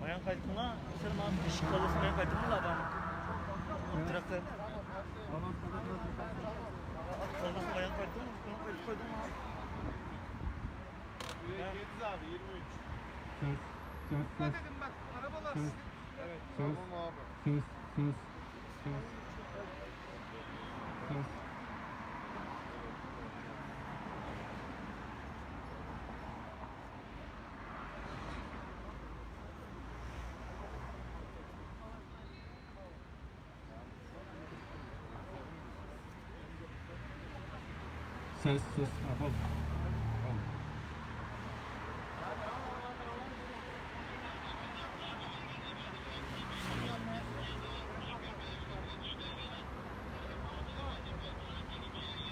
Mayan kayıtına sen abi dişi kalırsa mayan kayıtına da adam. Traktör. Kalırsa mayan kayıtına mı? Mayan kayıtı koydun mu abi? Yediz abi 23. Söz, söz, söz, dedim bak arabalar. söz, Evet. Söz. Söz, söz, söz, söz. Söz, söz, yapalım.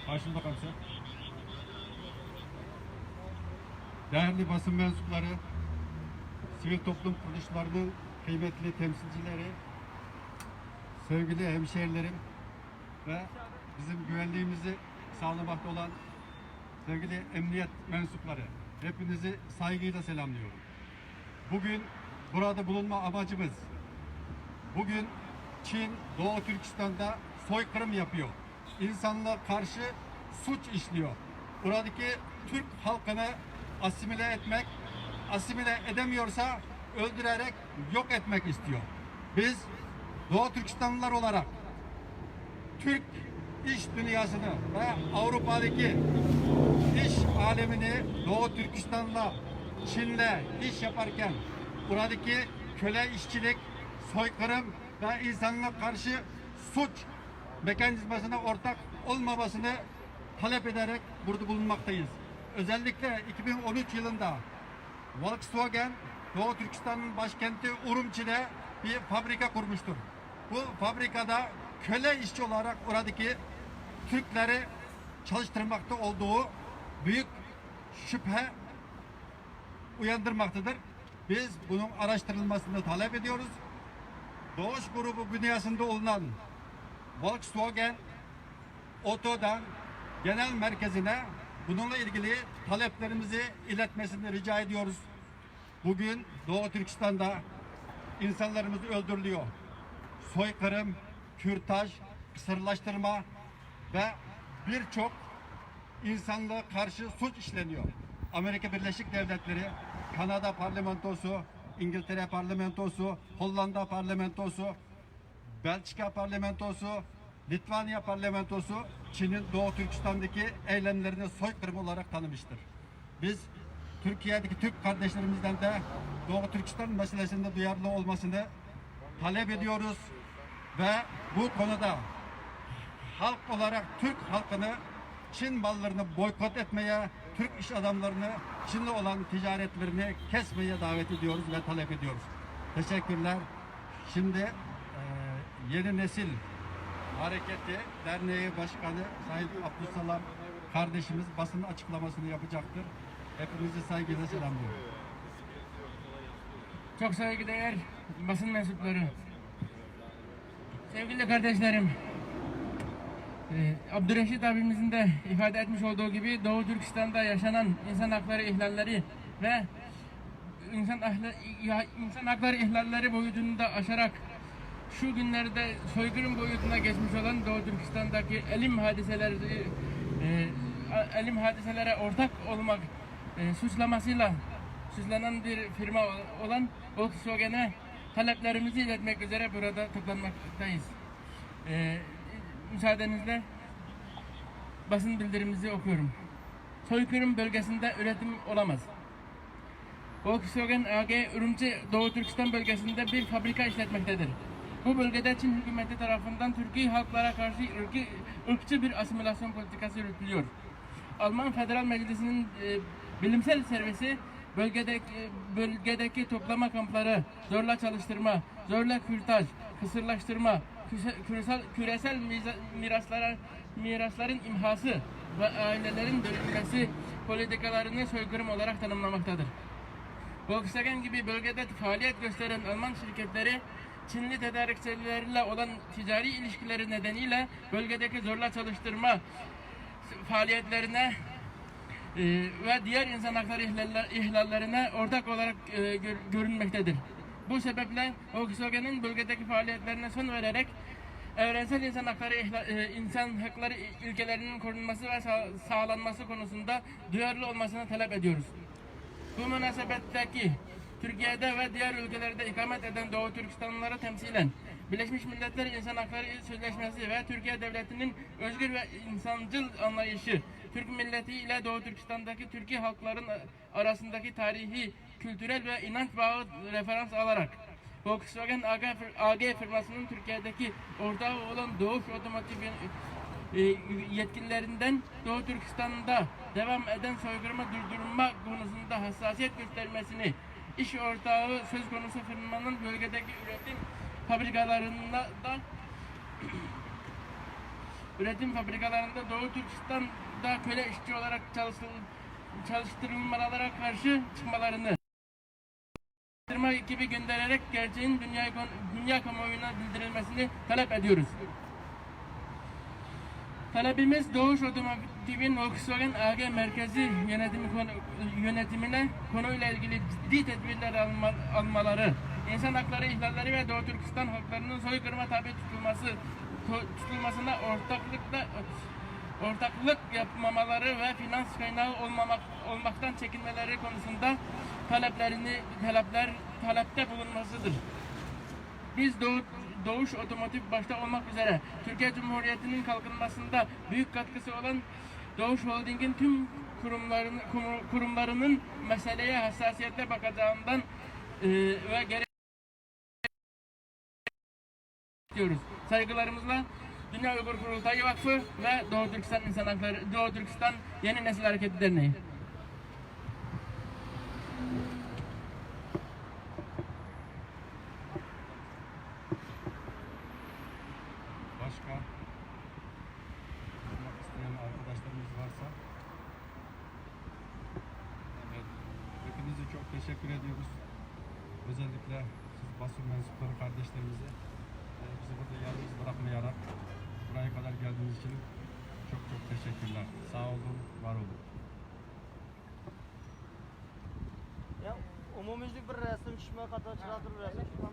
Başım bakalım sen. Değerli basın mensupları, sivil toplum kuruluşlarının kıymetli temsilcileri, sevgili hemşehrilerim ve bizim güvenliğimizi sağlamakta olan sevgili emniyet mensupları, hepinizi saygıyla selamlıyorum. Bugün burada bulunma amacımız, bugün Çin Doğu Türkistan'da soykırım yapıyor. İnsanlığa karşı suç işliyor. Buradaki Türk halkını asimile etmek, asimile edemiyorsa öldürerek yok etmek istiyor. Biz Doğu Türkistanlılar olarak Türk iş dünyasını ve Avrupa'daki iş alemini Doğu Türkistan'la Çin'le iş yaparken buradaki köle işçilik, soykırım ve insanlığa karşı suç mekanizmasına ortak olmamasını talep ederek burada bulunmaktayız. Özellikle 2013 yılında Volkswagen Doğu Türkistan'ın başkenti Urumçi'de bir fabrika kurmuştur. Bu fabrikada köle işçi olarak oradaki Türkleri çalıştırmakta olduğu büyük şüphe uyandırmaktadır. Biz bunun araştırılmasını talep ediyoruz. Doğuş grubu bünyasında olunan Volkswagen Oto'dan genel merkezine bununla ilgili taleplerimizi iletmesini rica ediyoruz. Bugün Doğu Türkistan'da insanlarımız öldürülüyor. Soykırım, kürtaj, kısırlaştırma ve birçok insanlığa karşı suç işleniyor. Amerika Birleşik Devletleri, Kanada parlamentosu, İngiltere parlamentosu, Hollanda parlamentosu, Belçika parlamentosu, Litvanya parlamentosu Çin'in Doğu Türkistan'daki eylemlerini soykırım olarak tanımıştır. Biz Türkiye'deki Türk kardeşlerimizden de Doğu Türkistan meselesinde duyarlı olmasını talep ediyoruz ve bu konuda halk olarak Türk halkını Çin mallarını boykot etmeye, Türk iş adamlarını Çin'le olan ticaretlerini kesmeye davet ediyoruz ve talep ediyoruz. Teşekkürler. Şimdi eee, yeni nesil hareketi derneği başkanı Sayın Abdüsselam kardeşimiz basın açıklamasını yapacaktır. Hepinizi saygıyla selamlıyorum. Çok saygıdeğer basın mensupları. Sevgili kardeşlerim. E, Abdüreşit abimizin de ifade etmiş olduğu gibi Doğu Türkistan'da yaşanan insan hakları ihlalleri ve insan, ahla, insan hakları ihlalleri boyutunu da aşarak şu günlerde soykırım boyutuna geçmiş olan Doğu Türkistan'daki elim hadiseleri e, elim hadiselere ortak olmak e, suçlamasıyla suçlanan bir firma ol- olan Volkswagen'e taleplerimizi iletmek üzere burada toplanmaktayız. E, müsaadenizle basın bildirimizi okuyorum. Soykırım bölgesinde üretim olamaz. Volkswagen AG Ürümçi Doğu Türkistan bölgesinde bir fabrika işletmektedir. Bu bölgede Çin hükümeti tarafından Türkiye halklara karşı ırkı, ırkçı bir asimilasyon politikası yürütülüyor. Alman Federal Meclisi'nin e, bilimsel servisi bölgedeki, bölgedeki toplama kampları, zorla çalıştırma, zorla kürtaj, kısırlaştırma, küresel, küresel miraslara, mirasların imhası ve ailelerin bölünmesi politikalarını soykırım olarak tanımlamaktadır. Volkswagen gibi bölgede faaliyet gösteren Alman şirketleri Çinli tedarikçileriyle olan ticari ilişkileri nedeniyle bölgedeki zorla çalıştırma faaliyetlerine e, ve diğer insan hakları ihlaller- ihlallerine ortak olarak e, gör- görünmektedir. Bu sebeple Volkswagen'in bölgedeki faaliyetlerine son vererek evrensel insan hakları e, insan hakları ilkelerinin korunması ve sağ- sağlanması konusunda duyarlı olmasını talep ediyoruz. Bu münasebetteki Türkiye'de ve diğer ülkelerde ikamet eden Doğu Türkistanlıları temsilen Birleşmiş Milletler İnsan Hakları Sözleşmesi ve Türkiye Devleti'nin özgür ve insancıl anlayışı Türk milleti ile Doğu Türkistan'daki Türkiye halkların arasındaki tarihi, kültürel ve inanç bağı referans alarak Volkswagen AG, AG firmasının Türkiye'deki ortağı olan Doğuş Otomotiv e, yetkililerinden Doğu Türkistan'da devam eden soykırımı durdurma konusunda hassasiyet göstermesini, iş ortağı söz konusu firmanın bölgedeki üretim fabrikalarında da üretim fabrikalarında Doğu Türkistan'da köle işçi olarak çalıştırıl- çalıştırılmalara karşı çıkmalarını araştırma ekibi göndererek gerçeğin dünya, dünya kamuoyuna bildirilmesini talep ediyoruz. Talebimiz Doğuş Otomotiv'in Volkswagen AG merkezi yönetimi konu, yönetimine konuyla ilgili ciddi tedbirler alma, almaları, insan hakları ihlalleri ve Doğu Türkistan halklarının soykırıma tabi tutulması tutulmasına ortaklıkla ortaklık yapmamaları ve finans kaynağı olmamak olmaktan çekinmeleri konusunda taleplerini talepler talepte bulunmasıdır. Biz Doğu, Doğuş Otomotiv başta olmak üzere Türkiye Cumhuriyeti'nin kalkınmasında büyük katkısı olan Doğuş Holding'in tüm kurumlarının, kumu- kurumlarının meseleye hassasiyetle bakacağından e, ve gerek diyoruz. Saygılarımızla Dünya Uygur Kurultayı Vakfı ve Doğu Türkistan İnsan Hakları Doğu Türkistan Yeni Nesil Hareketi Derneği. Arkadaşlarımız varsa evet, hepinize çok teşekkür ediyoruz. Özellikle siz basın mensupları kardeşlerimize e, bizi burada yalnız bırakmayarak buraya kadar geldiğiniz için çok çok teşekkürler. Sağ olun, var olun. Ya umumyüzlük bir resim çıkmaya kadar çıkartır resim.